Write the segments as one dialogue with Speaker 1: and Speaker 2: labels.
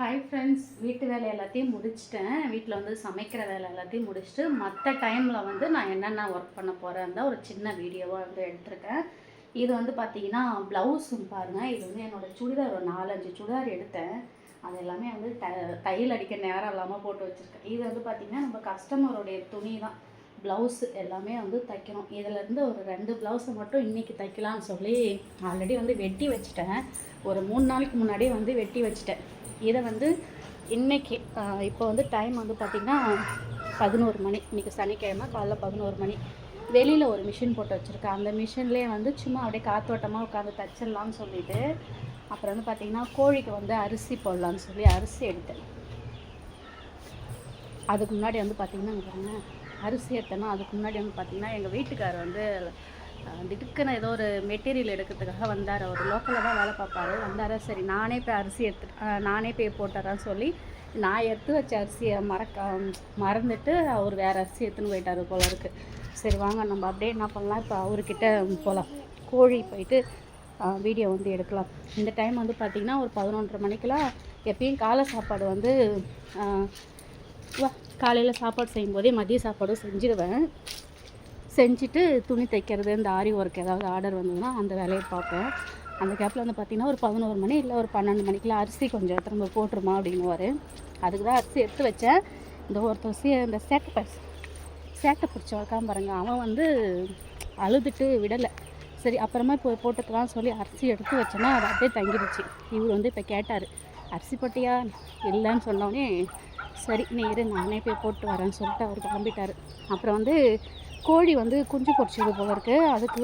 Speaker 1: Hi friends வீட்டு வேலை எல்லாத்தையும் முடிச்சிட்டேன். வீட்டில் வந்து சமைக்கிற வேலை எல்லாத்தையும் முடிச்சுட்டு மற்ற டைமில் வந்து நான் என்னென்ன ஒர்க் பண்ண போகிறேன் தான் ஒரு சின்ன வீடியோவாக வந்து எடுத்திருக்கேன். இது வந்து பார்த்தீங்கன்னா ப்ளவுஸும் பாருங்கள் இது வந்து என்னோடய சுடிதார் ஒரு நாலஞ்சு சுடிதார் எடுத்தேன். அது எல்லாமே வந்து த தையல் அடிக்க நேரம் இல்லாமல் போட்டு வச்சுருக்கேன். இது வந்து பார்த்திங்கன்னா நம்ம கஸ்டமருடைய துணி தான். ப்ளவுஸு எல்லாமே வந்து தைக்கணும். இதிலேருந்து ஒரு ரெண்டு ப்ளவுஸை மட்டும் இன்றைக்கி தைக்கலாம்னு சொல்லி ஆல்ரெடி வந்து வெட்டி வச்சுட்டேன். ஒரு மூணு நாளைக்கு முன்னாடியே வந்து வெட்டி வச்சுட்டேன். இதை வந்து இன்னைக்கு இப்போ வந்து டைம் வந்து பார்த்திங்கன்னா பதினோரு மணி. இன்றைக்கி சனிக்கிழமை காலைல பதினோரு மணி. வெளியில் ஒரு மிஷின் போட்டு வச்சுருக்கேன். அந்த மிஷின்லேயே வந்து சும்மா அப்படியே காத்தோட்டமாக உட்காந்து தச்சிடலாம்னு சொல்லிட்டு அப்புறம் வந்து பார்த்திங்கன்னா கோழிக்கு வந்து அரிசி போடலான்னு சொல்லி அரிசி எடுத்தேன். அதுக்கு முன்னாடி வந்து பார்த்திங்கன்னா இங்க அரிசி எடுத்தேன்னா அதுக்கு முன்னாடி வந்து பார்த்திங்கன்னா எங்கள் வீட்டுக்காரர் வந்து திடுக்குன்னு ஏதோ ஒரு மெட்டீரியல் எடுக்கிறதுக்காக வந்தார். அவர் லோக்கலில் தான் வேலை பார்ப்பாரு. வந்தார்? சரி நானே போய் அரிசி எடுத்து நானே போய் போட்டுறேன்னு சொல்லி நான் எடுத்து வச்ச அரிசியை மறக்க மறந்துட்டு அவர் வேறு அரிசி எடுத்துன்னு போயிட்டார் போல இருக்கு. சரி வாங்க நம்ம அப்படியே என்ன பண்ணலாம்? இப்போ அவர்கிட்ட போகலாம் கோழி போயிட்டு வீடியோ வந்து எடுக்கலாம். இந்த டைம் வந்து பார்த்திங்கன்னா ஒரு பதினொன்றரை மணிக்கெலாம் எப்பயும் காலை சாப்பாடு வந்து வா காலையில் சாப்பாடு செய்யும்போதே மதிய சாப்பாடும் செஞ்சிடுவேன் செஞ்சுட்டு துணி தைக்கிறது இந்த ஆரி ஒர்க் ஏதாவது ஆர்டர் வந்ததுன்னா அந்த வேலையை பார்ப்பேன் அந்த கேப்பில் வந்து பார்த்திங்கன்னா ஒரு பதினோரு மணி இல்லை ஒரு பன்னெண்டு மணிக்கெலாம் அரிசி கொஞ்சம் திரும்ப போட்டுருமா அப்படின்னுவார். அதுக்கு தான் அரிசி எடுத்து வச்சேன். இந்த ஒருத்தர் சி இந்த சேட்டை பஸ் சேட்டை பிடிச்ச வளர்க்காம பாருங்க. அவன் வந்து அழுதுட்டு விடலை. சரி அப்புறமா இப்போ போட்டுக்கலாம்னு சொல்லி அரிசி எடுத்து வச்சேன்னா அது அப்படியே தங்கிடுச்சு இவர் வந்து இப்போ கேட்டார் அரிசி பட்டியா? இல்லைன்னு சொன்னோடனே சரி நீ இரு நானே போய் போட்டு வரேன்னு சொல்லிட்டு அவர் கிளம்பிட்டார். அப்புறம் வந்து கோழி வந்து குஞ்சு பொறிச்சது போல இருக்கு. அதுக்கு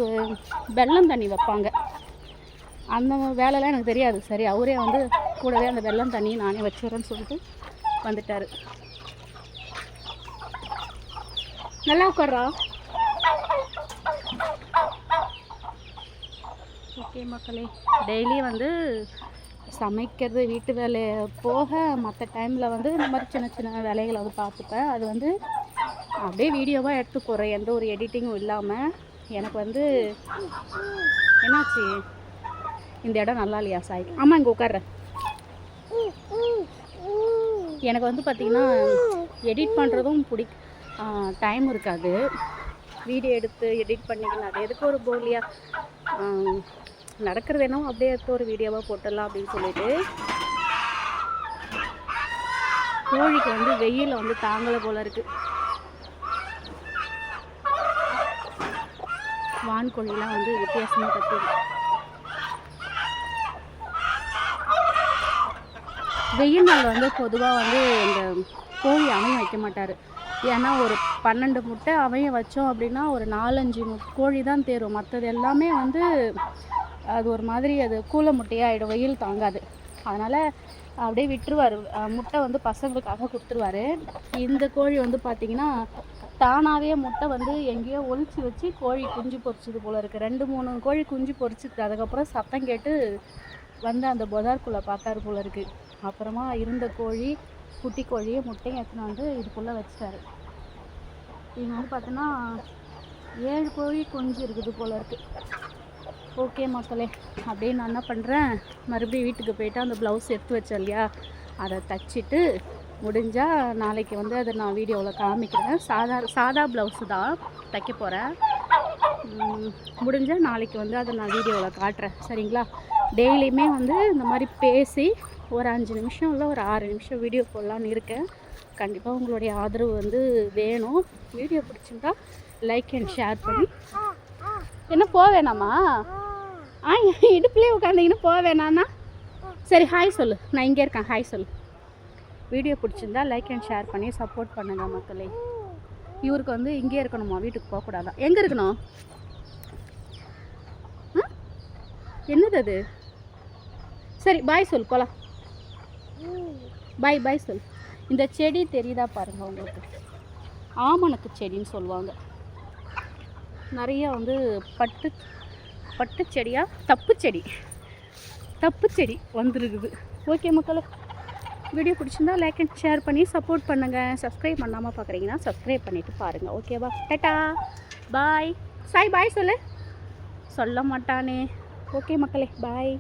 Speaker 1: வெல்லம் தண்ணி வைப்பாங்க. அந்த வேலைலாம் எனக்கு தெரியாது. சரி அவரே வந்து கூடவே அந்த வெல்லம் தண்ணி நானே வச்சுறேன்னு சொல்லிட்டு வந்துட்டார். நல்லா உட்கார்றா? ஓகே மக்களே டெய்லி வந்து சமைக்கிறது வீட்டு வேலையை போக மற்ற டைமில் வந்து இந்த மாதிரி சின்ன சின்ன வேலைகளை வந்து பார்த்துப்பேன். அது வந்து அப்படியே வீடியோவாக எடுத்து போகிறேன் எந்த ஒரு எடிட்டிங்கும் இல்லாமல் எனக்கு வந்து என்னாச்சு? இந்த இடம் நல்லா இல்லையா சாய்? ஆமாம் இங்கே உட்கார எனக்கு வந்து பார்த்திங்கன்னா எடிட் பண்ணுறதும் பிடி டைம் இருக்காது. வீடியோ எடுத்து எடிட் பண்ணிக்கலாம் அது எதுக்கு ஒரு போலியா நடக்கிறது என்னவோ அப்படியே எடுத்து ஒரு வீடியோவாக போட்டுடலாம் அப்படின்னு சொல்லிட்டு. கோழிக்கு வந்து வெயில் வந்து தாங்கலை போல இருக்குது வான்கோழிலாம் வந்து வித்தியாசமாக கத்துது வெயில் நாள் வந்து பொதுவாக வந்து இந்த கோழி அமையும் வைக்க மாட்டார். ஏன்னா ஒரு பன்னெண்டு முட்டை அமைய வச்சோம் அப்படின்னா ஒரு நாலஞ்சு மு கோழி தான் தேரும். மற்றது எல்லாமே வந்து அது ஒரு மாதிரி அது கூல முட்டையாகிடும் வெயில் தாங்காது. அதனால் அப்படியே விட்டுருவார். முட்டை வந்து பசங்களுக்காக கொடுத்துருவாரு. இந்த கோழி வந்து பார்த்திங்கன்னா தானாகவே முட்டை வந்து எங்கேயோ ஒழிச்சு வச்சு கோழி குஞ்சு பொரிச்சது போல் இருக்குது ரெண்டு மூணு கோழி குஞ்சு பொறிச்சிருக்கு அதுக்கப்புறம் சத்தம் கேட்டு வந்து அந்த பொதார்க்குள்ளே பார்த்தாரு போல இருக்குது அப்புறமா இருந்த கோழி குட்டி கோழியை முட்டையும் எடுத்துன்னு வந்து இதுக்குள்ளே வச்சிட்டாரு. இவங்க வந்து பார்த்தோன்னா ஏழு கோழி குஞ்சு இருக்குது போல இருக்குது ஓகே மக்களே அப்படியே நான் என்ன பண்ணுறேன் மறுபடியும் வீட்டுக்கு போயிட்டு அந்த ப்ளவுஸ் எடுத்து வச்சேன் இல்லையா? அதை தச்சுட்டு முடிஞ்சால் நாளைக்கு வந்து அதை நான் வீடியோவில் காமிக்கிறேன். சாதா சாதா ப்ளவுஸு தான் தைக்க போகிறேன் முடிஞ்சால் நாளைக்கு வந்து அதை நான் வீடியோவில் காட்டுறேன். சரிங்களா? டெய்லியுமே வந்து இந்த மாதிரி பேசி ஒரு அஞ்சு நிமிஷம் இல்லை ஒரு ஆறு நிமிஷம் வீடியோ போடலான்னு இருக்கேன். கண்டிப்பாக உங்களுடைய ஆதரவு வந்து வேணும். வீடியோ பிடிச்சிருந்தா லைக் அண்ட் ஷேர் பண்ணி என்ன போக நீ இடுப்புலேயே உட்காந்திங்கன்னா போக வேணாண்ணா சரி ஹாய் சொல்லு. நான் இங்கே இருக்கேன். ஹாய் சொல்லு. வீடியோ பிடிச்சிருந்தா லைக் அண்ட் ஷேர் பண்ணி சப்போர்ட் பண்ணுங்க மக்களே. இவருக்கு வந்து இங்கே இருக்கணுமா? வீட்டுக்கு போகக்கூடாதா? எங்கே இருக்கணும்? ஆ? என்னது அது? சரி பாய் சொல் போலாம். பாய் பாய் சொல் இந்த செடி தெரியுதா பாருங்க உங்களுக்கு. ஆமணக்கு செடின்னு சொல்லுவாங்க. நிறைய வந்து பட்டு பட்டு செடியாக தப்பு செடி. தப்பு செடி வந்துருக்குது. ஓகே மக்களே வீடியோ பிடிச்சிருந்தா லைக் அண்ட் ஷேர் பண்ணி சப்போர்ட் பண்ணுங்கள் சப்ஸ்கிரைப் பண்ணாமல் பார்க்குறீங்கன்னா சப்ஸ்கிரைப் பண்ணிவிட்டு பாருங்கள் ஓகேவா டட்டா பாய் சாய் பாய் சொல்லு. சொல்ல மாட்டானே. ஓகே மக்களே பாய்